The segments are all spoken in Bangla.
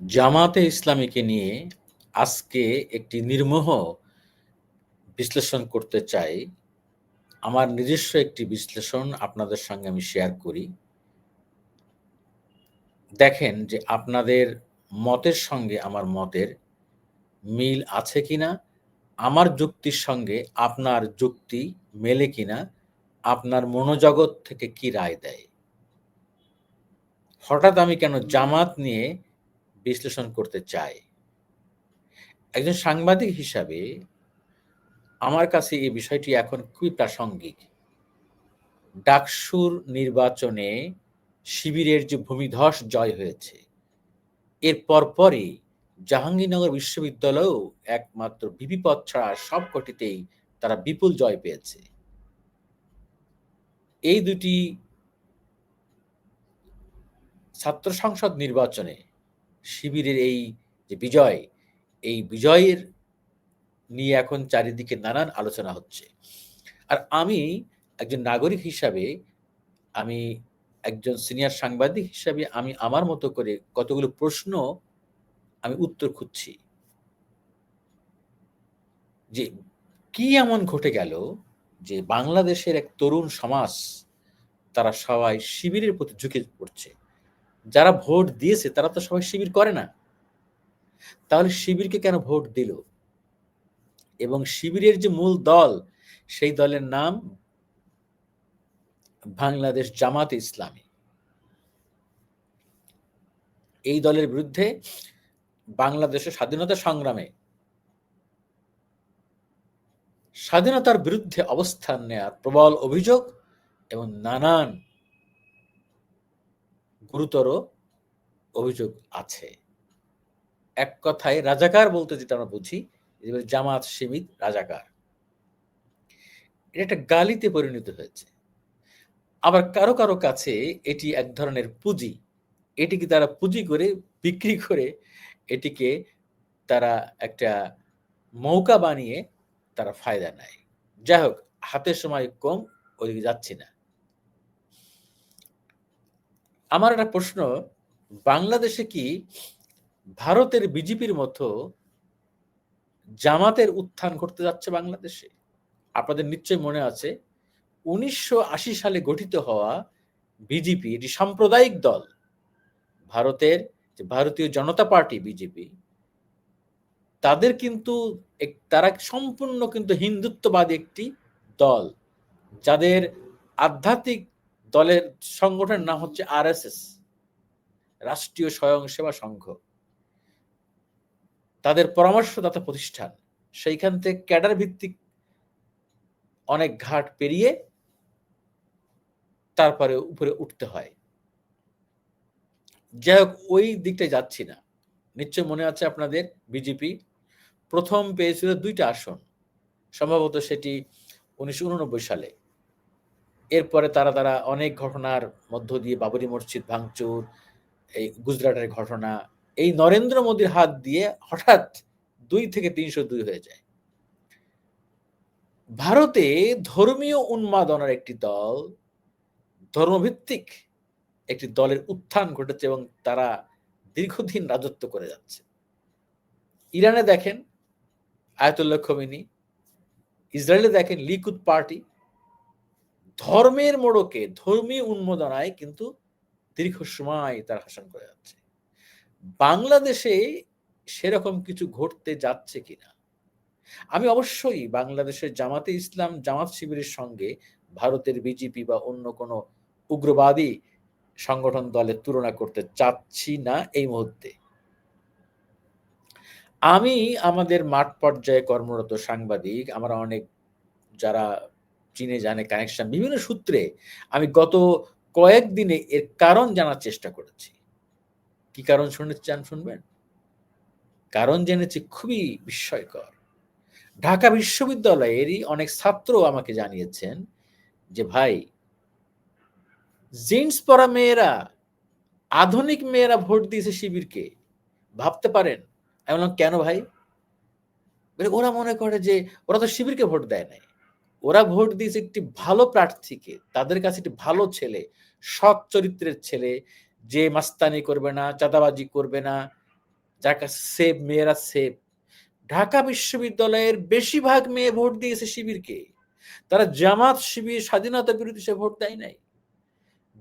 জামাতে ইসলামীকে নিয়ে আজকে একটি নির্মোহ বিশ্লেষণ করতে চাই। আমার নিজস্ব একটি বিশ্লেষণ আপনাদের সঙ্গে আমি শেয়ার করি। দেখেন যে আপনাদের মতের সঙ্গে আমার মতের মিল আছে কিনা, আমার যুক্তির সঙ্গে আপনার যুক্তি মেলে কিনা, আপনার মনোজগৎ থেকে কি রায় দেয়? হঠাৎ আমি কেন জামাত নিয়ে বিশ্লেষণ করতে চাই? একজন সাংবাদিক হিসাবে আমার কাছে এই বিষয়টি এখন খুবই প্রাসঙ্গিক। ডাকসুর নির্বাচনে শিবিরের যে ভূমিধস জয় হয়েছে, এর পরপরই জাহাঙ্গীরনগর বিশ্ববিদ্যালয়েও একমাত্র ভিপি পদ ছাড়া সবকটিতেই তারা বিপুল জয় পেয়েছে। এই দুটি ছাত্র সংসদ নির্বাচনে শিবিরের এই যে বিজয়, এই বিজয়ের নিয়ে এখন চারিদিকে নানান আলোচনা হচ্ছে। আর আমি একজন নাগরিক হিসাবে আমি একজন সিনিয়র সাংবাদিক হিসাবে আমি আমার মতো করে কতগুলো প্রশ্ন আমি উত্তর খুঁজছি। যে কি এমন ঘটে গেল যে বাংলাদেশের এক তরুণ সমাজ তারা সবাই শিবিরের প্রতি ঝুঁকে পড়ছে। যারা ভোট দিয়েছে, তারা তো সবাই শিবির করে না। তাহলে শিবিরকে কেন ভোট দিল? এবং শিবিরের যে মূল দল, সেই দলের নাম বাংলাদেশ জামাতে ইসলামী। এই দলের বিরুদ্ধে বাংলাদেশের স্বাধীনতা সংগ্রামে স্বাধীনতার বিরুদ্ধে অবস্থান নেয়ার প্রবল অভিযোগ এবং নানান গুরুতর অভিযোগ আছে। এক কথায় রাজাকার বলতে যেটা আমরা বুঝি, জামাত শিবির রাজাকার। এটা একটা গালিতে পরিণত হয়েছে। আবার কারও, কারও কাছে এটি এক ধরনের পুঁজি। এটিকে তারা পুঁজি করে বিক্রি করে এটিকে তারা একটা মৌকা বানিয়ে তারা ফায়দা নেয়। যাই হোক হাতের সময় কম ওইদিকে যাচ্ছি না। আমার একটা প্রশ্ন, বাংলাদেশে কি ভারতের বিজেপির মতো জামাতের উত্থান ঘটতে যাচ্ছে বাংলাদেশে? আপনাদের নিশ্চয় মনে আছে ১৯৮০ সালে গঠিত হওয়া বিজেপি এটি সাম্প্রদায়িক দল। ভারতের যে ভারতীয় জনতা পার্টি বিজেপি তাদের কিন্তু তারা সম্পূর্ণ কিন্তু হিন্দুত্ববাদী একটি দল। যাদের আধ্যাত্মিক দলের সংগঠনের নাম হচ্ছে আরএসএস, রাষ্ট্রীয় স্বয়ংসেবা সংঘ। তাদের পরামর্শদাতা প্রতিষ্ঠান। সেইখান থেকে ক্যাডার ভিত্তিক অনেক ঘাট পেরিয়ে তারপরে উপরে উঠতে হয়। যাই হোক, ওই দিকটায় যাচ্ছি না। নিশ্চয় মনে আছে আপনাদের বিজেপি প্রথম পেয়েছিল দুইটা আসন। সম্ভবত সেটি ১৯৮৯ সালে। এরপরে তারা, তারা অনেক ঘটনার মধ্য দিয়ে বাবরি মসজিদ ভাঙচুর, এই গুজরাটের ঘটনা, এই নরেন্দ্র মোদীর হাত দিয়ে হঠাৎ দুই থেকে ৩০২ হয়ে যায়। ভারতে ধর্মীয় উন্মাদনার একটি দল, ধর্মভিত্তিক একটি দলের উত্থান ঘটেছে এবং তারা দীর্ঘদিন রাজত্ব করে যাচ্ছে। ইরানে দেখেন আয়াতুল্লাহ খোমেনি, ইসরায়েলে দেখেন লিকুদ পার্টি। ধর্মের মোড়কে ধর্মীয় উন্মোদনায় কিন্তু দীর্ঘ সময় তার শাসন করে যাচ্ছে। বাংলাদেশে সেরকম কিছু ঘটতে যাচ্ছে কিনা? আমি অবশ্যই বাংলাদেশের জামাতে ইসলাম, জামাত শিবিরের সঙ্গে ভারতের বিজেপি বা অন্য কোনো উগ্রবাদী সংগঠন দলের তুলনা করতে চাচ্ছি না এই মুহূর্তে। আমি আমাদের মাঠ পর্যায়ে কর্মরত সাংবাদিক, আমরা অনেক যারা চিনে জানে কানেকশন বিভিন্ন সূত্রে আমি গত কয়েকদিনে এর কারণ জানার চেষ্টা করেছি। কি কারণ শুনতে চান শুনবেন? কারণ জেনেছি খুবই বিস্ময়কর। ঢাকা বিশ্ববিদ্যালয়েরই অনেক ছাত্র আমাকে জানিয়েছেন যে ভাই জিন্স পরা মেয়েরা আধুনিক মেয়েরা ভোট দিয়েছে শিবিরকে। ভাবতে পারেন? আমি বললাম, "কেন ভাই?" "ওরা মনে করে যে ওরা তো শিবিরকে ভোট দেয় নাই। ওরা ভোট দিয়েছে একটি ভালো প্রার্থীকে। তাদের কাছে একটি ভালো ছেলে, সৎ চরিত্রের ছেলে, যে মাস্তানি করবে না, চাঁদাবাজি করবে না, যার কাছে সেফ মেয়েরা সেফ। ঢাকা বিশ্ববিদ্যালয়ের বেশিরভাগ মেয়ে ভোট দিয়েছে শিবিরকে। তারা জামাত শিবির স্বাধীনতা বিরোধী সে ভোট দেয় নাই।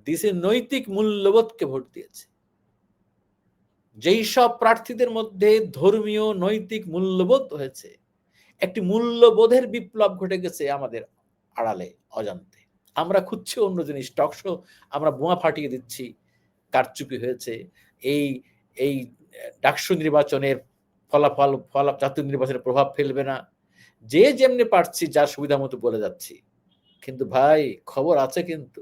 দিছে নৈতিক মূল্যবোধকে ভোট দিয়েছে। যেই সব প্রার্থীদের মধ্যে ধর্মীয় নৈতিক মূল্যবোধ হয়েছে একটি মূল্যবোধের বিপ্লব ঘটে গেছে আমাদের আড়ালে, অজান্তে। আমরা খুঁজছি অন্য জিনিস টকশো আমরা বোমা ফাটিয়ে দিচ্ছি, কারচুপি হয়েছে। এই এই, ডাকসু নির্বাচনের ফলাফল, ফল, জাতীয় নির্বাচনের প্রভাব ফেলবে না। যে যেমনি পারছি, যার সুবিধা মতো বলে যাচ্ছি। কিন্তু ভাই, খবর আছে কিন্তু।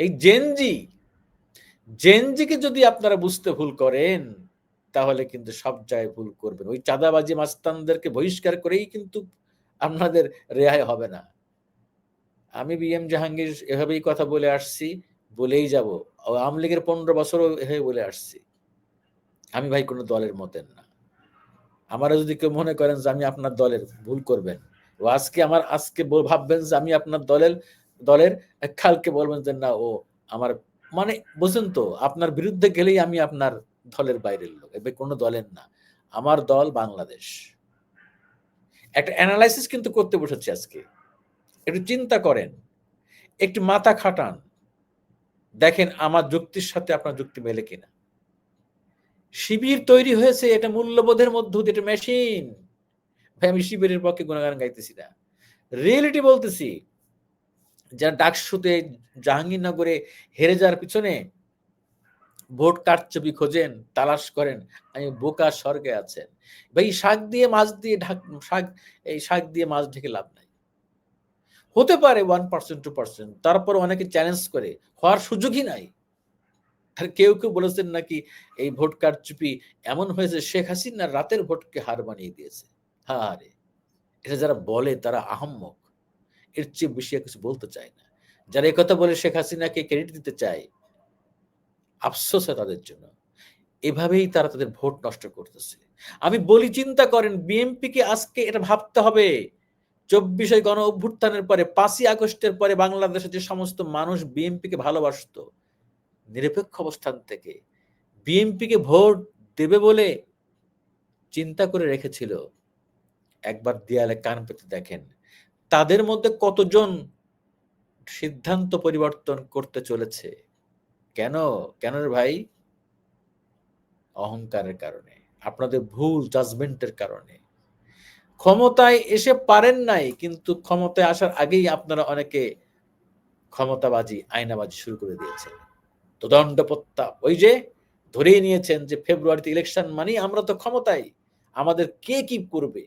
এই জেনজি জেনজিকে যদি আপনারা বুঝতে ভুল করেন তাহলে কিন্তু সব জায়গায় ভুল করবেন। ওই চাঁদাবাজি মাস্তানদেরকে বহিষ্কার করেই কিন্তু আপনাদের রেহাই হবে না। আমি বি এম জাহাঙ্গীর এভাবেই কথা বলে আসছি, বলেই যাব। আওয়ামী লীগের পনেরো বছরও এভাবে বলে আসছি। আমি ভাই কোনো দলের মতেন না। আমারও যদি কেউ মনে করেন যে আমি আপনার দলের, ভুল করবেন। ও আজকে আমার, আজকে ভাববেন যে আমি আপনার দলের দলের কালকে বলবেন যে না, ও আমার মানে বুঝেন তো, আপনার বিরুদ্ধে গেলেই আমি আপনার দলের বাইরের লোক এবার কোনো দলের না। আমার দল বাংলাদেশ। একটা অ্যানালাইসিস কিন্তু করতে বসেছি আজকে। একটু চিন্তা করেন, একটু মাথা খাটান। দেখেন আমার যুক্তির সাথে আপনার যুক্তি মেলে কিনা। শিবির তৈরি হয়েছে, এটা মূল্যবোধের মধ্যে এটা মেশিন ভাই, আমি শিবিরের পক্ষে গুণগান গাইতেছি না। রিয়েলিটি বলতেছি, যারা ডাকসুতে জাহাঙ্গীরনগরে হেরে যাওয়ার পিছনে ভোট কারচুপি খোঁজেন, তালাশ করেন, আমি বোকা স্বর্গে আছেন। ভাই শাক দিয়ে মাছ দিয়ে ঢাক, শাক, এই শাক দিয়ে মাছ ঢেকে লাভ নাই। হতে পারে ওয়ান পার্সেন্ট টু পার্সেন্ট তারপর অনেকে চ্যালেঞ্জ করে, হওয়ার সুযোগই নাই। আর কেউ কেউ বলেছেন নাকি এই ভোট কারচুপি এমন হয়েছে, শেখ হাসিনা রাতের ভোটকে হার বানিয়ে দিয়েছে। হ্যাঁ রে। এটা যারা বলে, তারা আহম্মক। এর চেয়ে বেশি কিছু বলতে চায় না। যারা কথা বলে শেখ হাসিনাকে ক্রেডিট দিতে চায় আফসোস হয় তাদের জন্য। এভাবেই তারা তাদের ভোট নষ্ট করতেছে। আমি বলি, চিন্তা করেন বিএনপিকে আজকে এটা ভাবতে হবে। চব্বিশে গণ অভ্যুত্থানের পরে, পাঁচই আগস্টের পরে বাংলাদেশের যে সমস্ত মানুষ বিএনপিকে ভালোবাসত, নিরপেক্ষ অবস্থান থেকে বিএনপিকে ভোট দেবে বলে চিন্তা করে রেখেছিল। একবার দেয়ালে কান পেতে দেখেন। তাদের মধ্যে কতজন সিদ্ধান্ত পরিবর্তন করতে চলেছে? কেন? কেন ভাই? অহংকারের কারণে, আপনাদের ভুল জাজমেন্টের কারণে। ক্ষমতায় এসে পারেন নাই, কিন্তু ক্ষমতায় আসার আগেই আপনারা অনেকে ক্ষমতাবাজি, আইনাবাজি শুরু করে দিয়েছেন। তো দণ্ডপত্তা ওই যে ধরেই নিয়েছেন যে ফেব্রুয়ারিতে ইলেকশন মানে আমরা তো ক্ষমতায়। আমাদের কে কি করবে?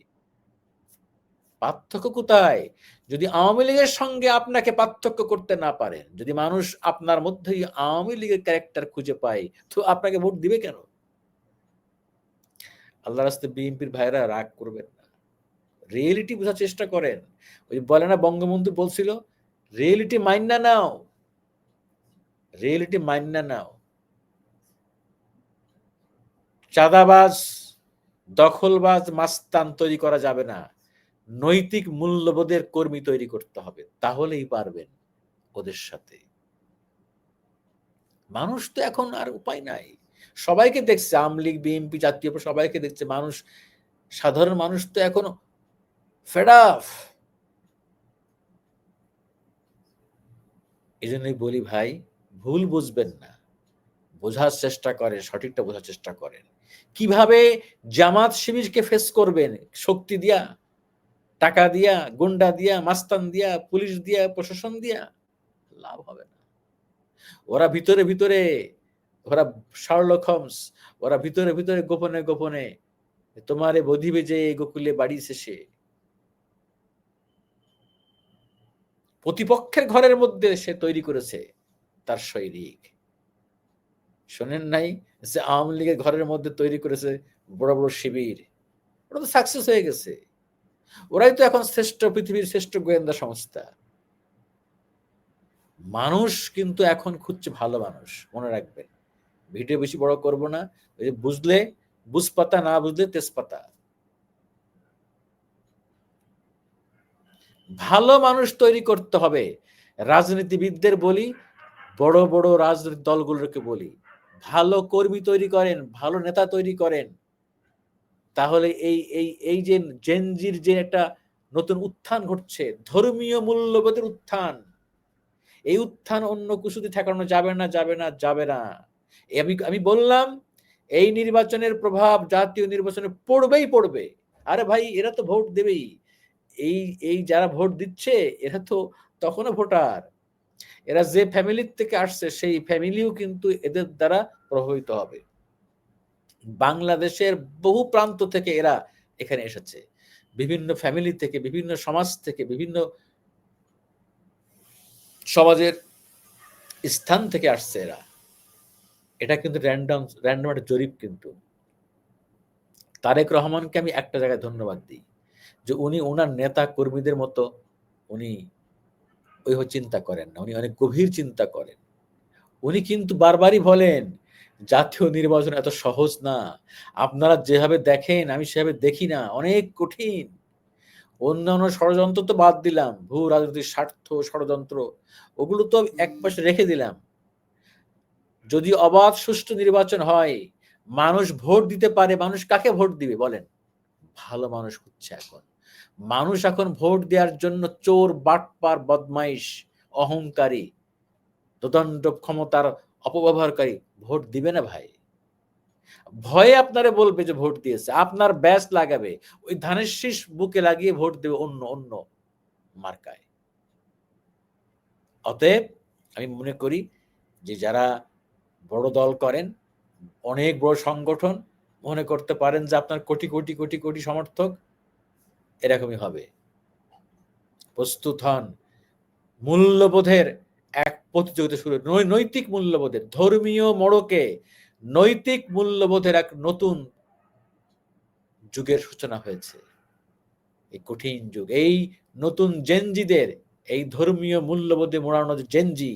পার্থক্য কোথায়? যদি আওয়ামী লীগের সঙ্গে আপনাকে পার্থক্য করতে না পারেন, যদি মানুষ আপনার মধ্যেই আওয়ামী লীগের ক্যারেক্টার খুঁজে পায়, তো আপনাকে ভোট দিবে কেন? আল্লাহ রাস্তে বিএনপির ভাইরা রাগ করবেন না। রিয়েলিটি বোঝার চেষ্টা করেন। ওই বলে না, বঙ্গবন্ধু বলছিল, রিয়েলিটি মাইন না নাও। রিয়েলিটি মাইন না নাও। চাঁদাবাজ, দখলবাজ মাস্তান তৈরি করা যাবে না। নৈতিক মূল্যবোধের কর্মী তৈরি করতে হবে, তাহলেই পারবেন ওদের সাথে। মানুষ তো এখন আর উপায় নাই। সবাইকে দেখছে, আওয়ামী লীগ, বিএনপি, জাতীয় সবাইকে দেখছে, মানুষ, সাধারণ মানুষ তো এখন ফেডাফ এই জন্যই বলি ভাই, ভুল বুঝবেন না। বোঝার চেষ্টা করেন, সঠিকটা বোঝার চেষ্টা করেন। কীভাবে জামাত শিবিরকে ফেস করবেন? শক্তি দিয়া। টাকা দিয়া, গুন্ডা দিয়া, মাস্তান দিয়া, পুলিশ দিয়া, প্রশাসন দিয়া, লাভ হবে না। ওরা ভিতরে ভিতরে, ওরা শার্লক হোমস, ওরা ভিতরে ভিতরে, গোপনে গোপনে, তোমারে বধিবে যে গোকুলে বাড়ি শেষে। প্রতিপক্ষের ঘরের মধ্যে সে তৈরি করেছে তার সৈনিক। শোনেন নাই যে আওয়ামী লীগের ঘরের মধ্যে তৈরি করেছে বড় বড় শিবির। ওটা তো সাকসেস হয়ে গেছে। ওরাই তো এখন শ্রেষ্ঠ পৃথিবীর শ্রেষ্ঠ গোয়েন্দা সংস্থা। মানুষ কিন্তু এখন খুঁজছে ভালো মানুষ, মনে রাখবেন ভিডিও বেশি বড় করব না বুঝলে, বুঝপাতা না বুঝলে তেজপাতা। ভালো মানুষ তৈরি করতে হবে। রাজনীতিবিদদের বলি, বড় বড় রাজনৈতিক দলগুলোকে বলি। ভালো কর্মী তৈরি করেন, ভালো নেতা তৈরি করেন। তাহলে এই এই এই যে জেনজির যে একটা নতুন উত্থান ঘটছে, ধর্মীয় মূল্যবোধের উত্থান, এই উত্থান অন্য কিছুতে ঠেকানো যাবে না যাবে না যাবে না। আমি আমি বললাম, এই নির্বাচনের প্রভাব জাতীয় নির্বাচনে পড়বেই পড়বে। আরে ভাই, এরা তো ভোট দেবেই। এই এই যারা ভোট দিচ্ছে, এরা তো তখনও ভোটার। এরা যে ফ্যামিলির থেকে আসছে, সেই ফ্যামিলিও কিন্তু এদের দ্বারা প্রভাবিত হবে। বাংলাদেশের বহু প্রান্ত থেকে এরা এখানে এসেছে। বিভিন্ন ফ্যামিলি থেকে, বিভিন্ন সমাজ থেকে, বিভিন্ন সমাজের স্থান থেকে আসছে এরা। এটা কিন্তু র্যান্ডম র্যান্ডম একটা জরিপ কিন্তু। তারেক রহমানকে আমি একটা জায়গায় ধন্যবাদ দিই যে উনি ওনার নেতা কর্মীদের মতো উনি ওই চিন্তা করেন না, উনি অনেক গভীর চিন্তা করেন। উনি কিন্তু বারবারই বলেন জাতীয় নির্বাচন এত সহজ না। আপনারা যেভাবে দেখেন, আমি সেভাবে দেখি না। অনেক কঠিন। অন্যান্য ষড়যন্ত্র তো বাদ দিলাম। ভূ রাজনৈতিক স্বার্থ, ষড়যন্ত্র, ওগুলো তো এক পাশে রেখে দিলাম। যদি অবাধ, সুষ্ঠু নির্বাচন হয়, মানুষ ভোট দিতে পারে, মানুষ কাকে ভোট দিবে বলেন? ভালো মানুষ হচ্ছে এখন। মানুষ এখন ভোট দেওয়ার জন্য চোর, বাটপার, বদমাইশ, অহংকারী দদণ্ড ক্ষমতার অপব্যবহারকারী ভোট দিবে না ভাই। ভয়ে আপনারে বলবে যে ভোট দিয়েছে, আপনার ব্যাস লাগাবে, ওই ধানের শীষ বুকে লাগিয়ে ভোট দেবে অন্য অন্য মার্কায়। অতএব আমি মনে করি যে যারা বড় দল করেন, অনেক বড় সংগঠন, মনে করতে পারেন যে আপনার কোটি কোটি কোটি কোটি সমর্থক, এরকমই হবে। প্রস্তুত হন। মূল্যবোধের প্রতিযোগিতা শুরু নৈতিক মূল্যবোধের ধর্মীয় মোড়কে নৈতিক মূল্যবোধের এক নতুন যুগের সূচনা হয়েছে। এই কঠিন যুগ, এই নতুন জেনজিদের এই ধর্মীয় মূল্যবোধে মোড়ানো জেনজি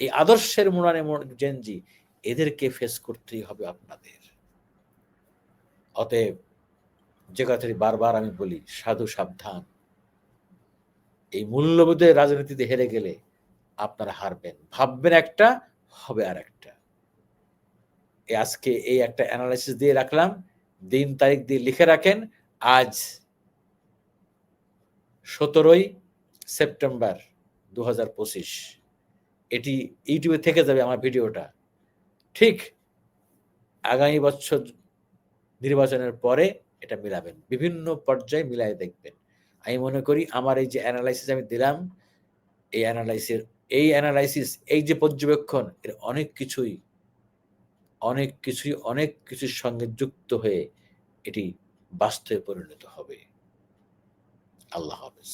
এই আদর্শের মোড়ানে জেনজি এদেরকে ফেস করতেই হবে আপনাদের। অতএব যে কথাটি বারবার আমি বলি, সাধু সাবধান। এই মূল্যবোধের রাজনীতিতে হেরে গেলে আপনারা হারবেন। ভাববেন একটা, হবে আর একটা আজকে এই একটা অ্যানালাইসিস দিয়ে রাখলাম। দিন, তারিখ দিয়ে লিখে রাখেন। আজ সতেরোই সেপ্টেম্বর দু হাজার পঁচিশ। এটি ইউটিউবে থেকে যাবে আমার ভিডিওটা। ঠিক আগামী বছর নির্বাচনের পরে এটা মিলাবেন। বিভিন্ন পর্যায়ে মিলাই দেখবেন। আমি মনে করি আমার এই যে অ্যানালাইসিস আমি দিলাম, এই অ্যানালাইসিস এই অ্যানালাইসিস এই যে পর্যবেক্ষণ, এর অনেক কিছুই অনেক কিছুই, অনেক কিছুর সঙ্গে যুক্ত হয়ে এটি বাস্তবে পরিণত হবে। আল্লাহ হাফেজ।